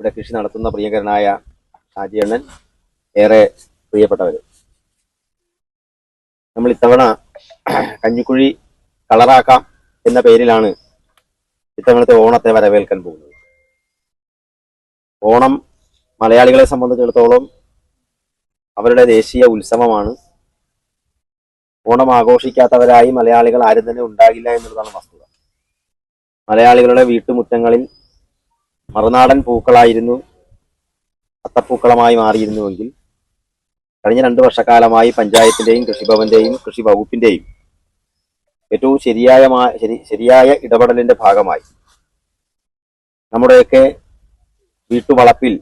ഇവിടെ കൃഷി നടത്തുന്ന പ്രിയങ്കരനായ ഷാജിയണ്ണൻ ഏറെ പ്രിയപ്പെട്ടവർ നമ്മൾ ഇത്തവണ കഞ്ഞിക്കുഴി കളറാക്കാം എന്ന പേരിലാണ് ഇത്തവണത്തെ ഓണത്തെ വരവേൽക്കാൻ പോകുന്നത്. ഓണം മലയാളികളെ സംബന്ധിച്ചിടത്തോളം അവരുടെ ദേശീയ ഉത്സവമാണ്. ഓണം ആഘോഷിക്കാത്തവരായി മലയാളികൾ ആരും തന്നെ ഉണ്ടാകില്ല എന്നുള്ളതാണ് വസ്തുത. മലയാളികളുടെ വീട്ടുമുറ്റങ്ങളിൽ മറുനാടൻ പൂക്കളായിരുന്നു. അത്തപ്പൂക്കളമായി മാറിയിരുന്നുവെങ്കിൽ കഴിഞ്ഞ രണ്ട് വർഷക്കാലമായി പഞ്ചായത്തിന്റെയും കൃഷിഭവന്റെയും കൃഷി വകുപ്പിന്റെയും ഏറ്റവും ശരിയായ ശരിയായ ഇടപെടലിന്റെ ഭാഗമായി നമ്മുടെയൊക്കെ വീട്ടുവളപ്പിൽ